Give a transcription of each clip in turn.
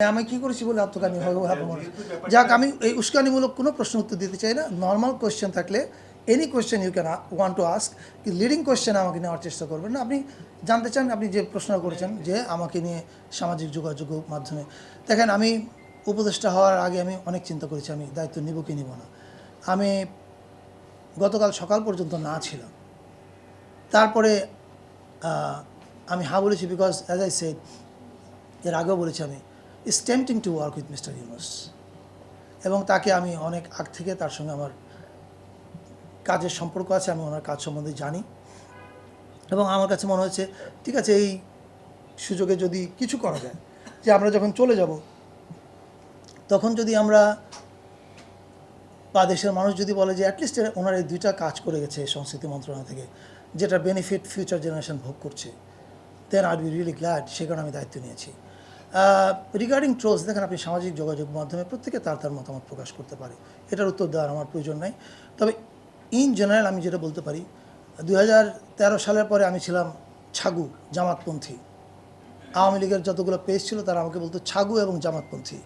আমি কি করেছি বলে আত্মকানি মনে যাক, আমি এই উস্কানিমূলক কোনো প্রশ্ন উত্তর দিতে চাই না। নর্মাল কোয়েশ্চেন থাকলে any question you can want to ask কি লিডিং কোয়েশ্চেন আমাকে নেওয়ার চেষ্টা করবেন না। আপনি জানতে চান, আপনি যে প্রশ্ন করেছেন যে আমাকে নিয়ে সামাজিক যোগাযোগ মাধ্যমে। দেখেন, আমি উপদেষ্টা হওয়ার আগে আমি অনেক চিন্তা করেছি, আমি দায়িত্ব নিব কি নিব না। আমি গতকাল সকাল পর্যন্ত না ছিলাম। তারপরে আমি হা বলেছি বিকজ অ্যাজ আই সেড এর আগেও বলেছি আমি is tempting to work with mister Yunus এবং তাকে আমি অনেক আগ থেকে তার সঙ্গে আমার কাজের সম্পর্ক আছে, আমি ওনার কাজ সম্বন্ধে জানি। এবং আমার কাছে মনে হচ্ছে ঠিক আছে, এই সুযোগে যদি কিছু করা যায়, যে আমরা যখন চলে যাব, তখন যদি আমরা বা দেশের মানুষ যদি বলে যে অ্যাটলিস্ট ওনার এই দুইটা কাজ করে গেছে সংস্কৃতি মন্ত্রণালয় থেকে, যেটা বেনিফিট ফিউচার জেনারেশন ভোগ করছে দেন আর বি রিয়েলি গ্ল্যাড সে কারণে আমি দায়িত্ব নিয়েছি। রিগার্ডিং ট্রোলস দেখেন আপনি সামাজিক যোগাযোগ মাধ্যমে প্রত্যেকে তার তার মতামত প্রকাশ করতে পারে। এটার উত্তর দেওয়ার আমার প্রয়োজন নাই। তবে ইন জেনারেল আমি যেটা বলতে পারি দু হাজার তেরো সালের পরে আমি ছিলাম ছাগু, জামাতপন্থী। আওয়ামী লীগের যতগুলো পেজ ছিল তারা আমাকে বলতো ছাগু এবং জামাতপন্থী।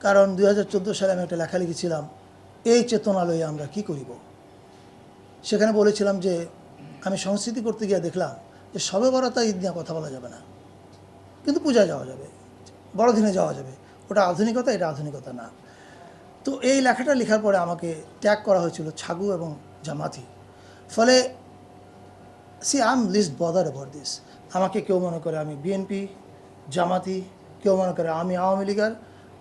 কারণ দু হাজার চোদ্দ সালে আমি একটা লেখা লিখেছিলাম এই চেতনালয়ে আমরা কি করিব? সেখানে বলেছিলাম যে, আমি সংস্কৃতি করতে গিয়ে দেখলাম যে সবে বরাতা ঈদ নিয়ে কথা বলা যাবে না। কিন্তু পূজায় যাওয়া যাবে। বড়দিনে যাওয়া যাবে। ওটা আধুনিকতা, এটা আধুনিকতা না। তো এই লেখাটা লেখার পরে আমাকে ট্যাগ করা হয়েছিল ছাগু এবং জামাতি। ফলে see I am least bother about this আমাকে কেউ মনে করে আমি বিএনপি জামাতি, কেউ মনে করে আমি আওয়ামী লীগার,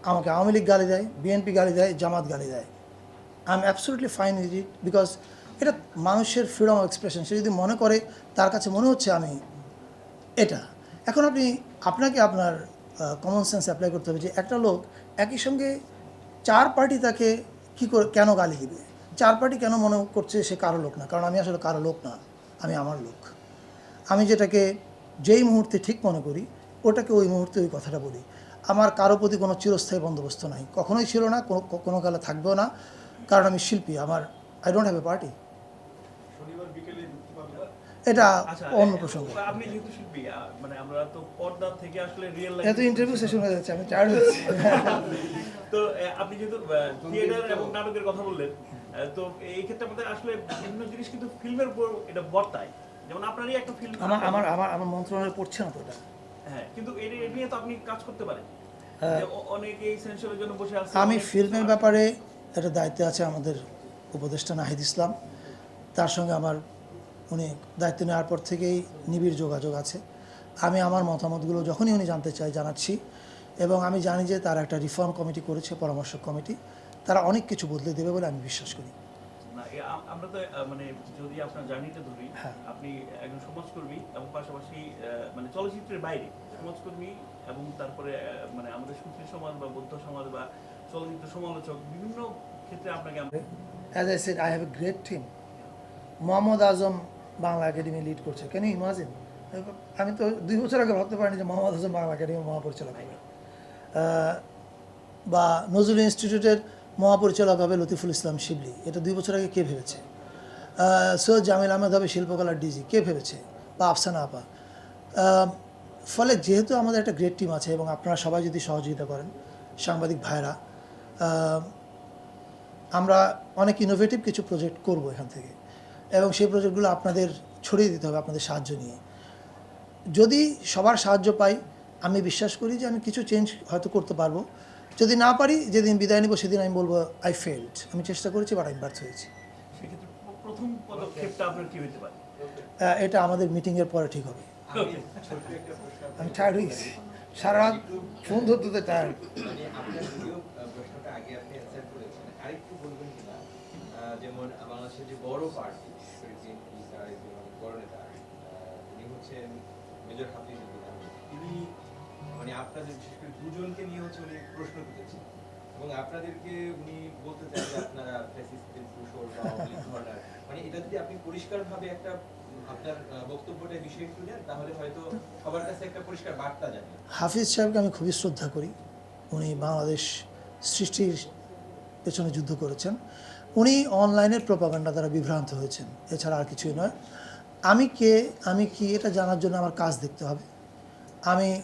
আমাকে আওয়ামী লীগ গালি দেয় বিএনপি গালি দেয়, জামাত গালি দেয়। I am absolutely fine with it because এটা মানুষের ফ্রিডম অফ এক্সপ্রেশন সে যদি মনে করে, তার কাছে মনে হচ্ছে আমি এটা। এখন আপনি, আপনাকে আপনার কমন সেন্স অ্যাপ্লাই করতে হবে যে একটা লোক একই সঙ্গে চার পার্টি তাকে কী করে, কেন গালি দিবে? চার পার্টি কেন মনে করছে সে কারও লোক না? কারণ আমি আসলে কারও লোক না, আমি আমার লোক। আমি যেটাকে যেই মুহূর্তে ঠিক মনে করি, ওটাকে ওই মুহূর্তে ওই কথাটা বলি। আমার কারও প্রতি কোনো চিরস্থায়ী বন্দোবস্ত নাই। কখনোই ছিল না, কোনো কোনো কালে থাকবেও না। কারণ আমি শিল্পী, আমার I don't have a party এটা আচ্ছা, অন্য প্রসঙ্গ। আপনি যেহেতু শিল্পী মানে আমরা তো পর্দা থেকে আসলে রিয়েল এত ইন্টারভিউ সেশন হয়ে যাচ্ছে আমি টায়ার্ড তো আপনি যেহেতু থিয়েটার এবং নাটকের কথা বললেন তো এই ক্ষেত্রে আমাদের আসলে বিভিন্ন জিনিস কিন্তু ফিল্মের উপর এটা বর্তায়। যেমন আপনারই একটা ফিল্ম আমার আমার আমার আমার মন্ত্রণালয়ে পড়ছে না তো এটা। হ্যাঁ কিন্তু এটা নিয়ে তো আপনি কাজ করতে পারেন। হ্যাঁ। অনেকে এই সেন্সরের জন্য বসে আছে আমি ফিল্মের ব্যাপারে একটা দায়িত্ব আছে আমাদের উপদেষ্টা নাহিদ ইসলাম। তার সঙ্গে আমার উনি দায়িত্ব নেওয়ার পর থেকেই নিবিড় যোগাযোগ আছে। আমি আমার মতামতগুলো যখনই উনি জানতে চাই জানাচ্ছি এবং আমি জানি যে তারা একটা রিফর্ম কমিটি করেছে পরামর্শ কমিটি তারা অনেক কিছু বদলে দেবে বলে আমি বিশ্বাস করি। আমরা তো মানে যদি আপনার জার্নিটা ধরি হ্যাঁ। আপনি একজন সমাজকর্মী এবং পাশাপাশি মানে চলচ্চিত্রের বাইরে সমাজকর্মী এবং তারপরে মানে আমাদের সুফি সমাজ বা বৌদ্ধ সমাজ বা চলচ্চিত্র সমালোচক বিভিন্ন ক্ষেত্রে আপনাকে as I said I have a great team Mohammad Azam Bangla academy lead করছে। কেন ইমাজিন আমি তো দুই বছর আগে ভাবতে পারিনি যে মোহাম্মদ আজম বাংলা একাডেমি মহাপরিচালক হবে। বা নজরুল ইনস্টিটিউটের মহাপরিচালক হবে লতিফুল ইসলাম শিবলি। এটা দুই বছর আগে কে ভেবেছে? সৈয়দ জামিল আহমেদ হবে শিল্পকলার ডিজি কে ভেবেছে? বা আফসানা আপা। ফলে যেহেতু আমাদের একটা গ্রেট টিম আছে এবং আপনারা সবাই যদি সহযোগিতা করেন, সাংবাদিক ভাইরা আমরা অনেক ইনোভেটিভ কিছু প্রজেক্ট করব এখান থেকে। এবং সেই প্রজেক্টগুলো আপনাদের ছড়িয়ে দিতে হবে আপনাদের সাহায্য নিয়ে। যদি সবার সাহায্য পাই আমি বিশ্বাস করি যে আমি কিছু চেঞ্জ হয়তো করতে পারব। যদি না পারি যেদিন বিদায় নিব সেদিন আমি বলব আই ফেল্ড আমি চেষ্টা করেছি বাট আমি ব্যর্থ হয়েছি। এটা আমাদের মিটিংয়ের পরে ঠিক হবে। আমি টায়ার্ড হয়ে গেছি। সারা রাত ফোন ধরতে টায়ার্ড মানে আপনার যদিও আহ, প্রশ্নটা আগে আপনি অ্যান্সার করেছেন আরেকটু বলবেন কিনা আহ, যেমন বাংলাদেশের যে বড় পার্টি উনি হচ্ছেন মেজর হাফিজ তিনি মানে আপনাদের, বিশেষ করে দুজনকে নিয়ে হচ্ছে উনি প্রশ্ন এবং আপনাদেরকে উনি বলতে চান যে আপনারা ফ্যাসিস্টের কুশল মানে এটা যদি আপনি পরিষ্কারভাবে একটা বক্তব্যটা বিষয় তাহলে হয়তো সবার কাছে একটা পরিষ্কার বার্তা হাফিজ সাহেবকে আমি খুবই শ্রদ্ধা করি। উনি বাংলাদেশ সৃষ্টির পেছনে যুদ্ধ করেছেন। উনি অনলাইনের প্রপাগান্ডা দ্বারা বিভ্রান্ত হয়েছেন। এছাড়া আর কিছুই নয়। আমি কে, আমি কি, এটা জানার জন্য আমার কাজ দেখতে হবে। আমি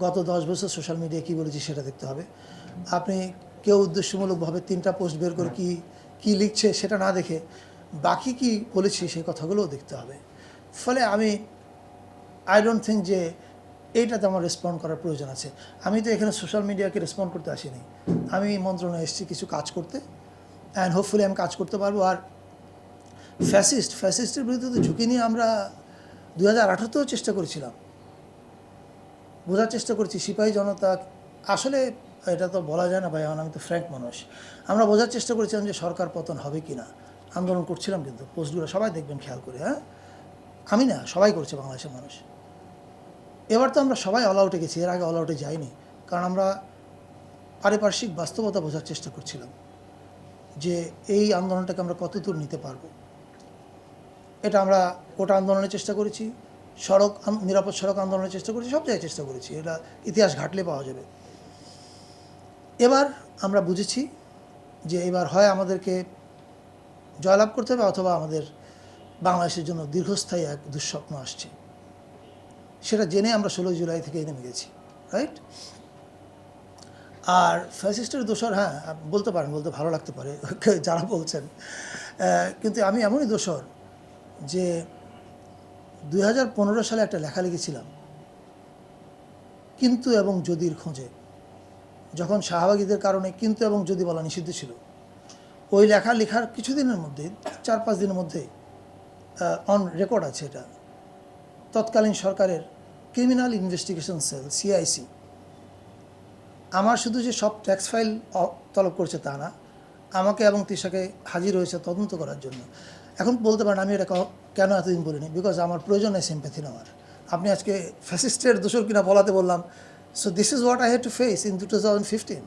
গত দশ বছর সোশ্যাল মিডিয়ায় কী বলেছি সেটা দেখতে হবে। আপনি কেউ উদ্দেশ্যমূলকভাবে তিনটা পোস্ট বের করে কি, কী লিখছে সেটা না দেখে বাকি কি বলেছি সেই কথাগুলোও দেখতে হবে। ফলে আমি আই ডোন্ট থিঙ্ক যে এইটাতে আমার রেসপন্ড করার প্রয়োজন আছে। আমি তো এখানে সোশ্যাল মিডিয়াকে রেসপন্ড করতে আসিনি। আমি মন্ত্রণালয়ে এসেছি কিছু কাজ করতে। অ্যান্ড হোপফুলি আমি কাজ করতে পারব। আর ফ্যাসিস্ট ফ্যাসিস্টের বিরুদ্ধে তো ঝুঁকি নিয়ে আমরা দু হাজার চেষ্টা করেছিলাম। বোঝার চেষ্টা করছি, সিপাহী জনতা, আসলে এটা তো বলা যায় না ভাই আমি তো ফ্র্যাঙ্ক মানুষ আমরা বোঝার চেষ্টা করেছিলাম যে সরকার পতন হবে কি না আন্দোলন করছিলাম কিন্তু, পোস্টগুলো সবাই দেখবেন, খেয়াল করে হ্যাঁ? আমি না, সবাই করছে বাংলাদেশের মানুষ। এবার তো আমরা সবাই অল আউটে গেছি, এর আগে অল আউটে যাইনি। কারণ আমরা পারিপার্শ্বিক বাস্তবতা বোঝার চেষ্টা করছিলাম। যে এই আন্দোলনটাকে আমরা কত দূর নিতে পারব। এটা আমরা কোটা আন্দোলনের চেষ্টা করেছি, সড়ক নিরাপদ সড়ক আন্দোলনের চেষ্টা করেছি, সব জায়গায় চেষ্টা করেছি। এটা ইতিহাস ঘাটলে পাওয়া যাবে। এবার আমরা বুঝেছি যে এবার হয় আমাদেরকে জয়লাভ করতে হবে অথবা আমাদের বাংলাদেশের জন্য দীর্ঘস্থায়ী এক দুঃস্বপ্ন আসছে। সেটা জেনে আমরা ষোলোই জুলাই থেকে নেমে গেছি রাইট আর ফ্যাসিস্টের দোষর হ্যাঁ বলতে পারেন, বলতে ভালো লাগতে পারে, যারা বলছেন। কিন্তু আমি এমনই দোষর যে দু হাজার পনেরো সালে একটা লেখা লিখেছিলাম, কিন্তু এবং যদির খোঁজে। যখন শাহবাগীদের কারণে কিন্তু এবং যদি বলা নিষিদ্ধ ছিল। ওই লেখা লেখার কিছুদিনের মধ্যে চার পাঁচ দিনের মধ্যে অন রেকর্ড আছে এটা। তৎকালীন সরকারের ক্রিমিনাল ইনভেস্টিগেশন সেল সিআইসি আমার শুধু যে সব ট্যাক্স ফাইল তলব করছে তা না, আমাকে এবং তিশাকে হাজির হয়েছে তদন্ত করার জন্য। এখন বলতে পারেন, আমি এটা কেন এতদিন বলিনি? বিকজ আমার প্রয়োজন নেই সিম্প্যাথি নেওয়ার। আপনি আজকে ফ্যাসিস্টের দোষর কিনা বলাতে বললাম। So this is what I had to face in two thousand fifteen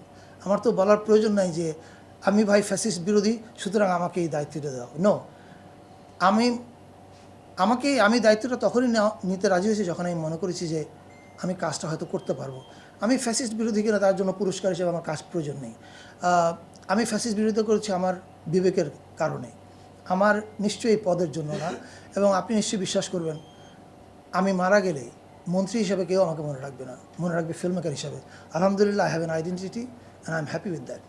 আমার তো বলার প্রয়োজন নাই যে, আমি ভাই ফ্যাসিস্ট বিরোধী, সুতরাং আমাকে এই দায়িত্বটা দাও। নো আমি, আমাকে, আমি দায়িত্বটা তখনই নিতে রাজি হয়েছি যখন আমি মনে করেছি যে আমি কাজটা হয়তো করতে পারব। আমি ফ্যাসিস্ট বিরোধী কিনা তার জন্য পুরস্কার হিসেবে আমার কাজ প্রয়োজন নেই। আমি ফ্যাসিস্ট বিরোধিতা করেছি আমার বিবেকের কারণে। আমার নিশ্চয়ই পদের জন্য না। এবং আপনি নিশ্চয়ই বিশ্বাস করবেন আমি মারা গেলে মন্ত্রী হিসেবে কেউ আমাকে মনে রাখবে না। মনে রাখবে ফিল্ম মেকার হিসাবে। আলহামদুলিল্লাহ I have an identity and I am happy with that.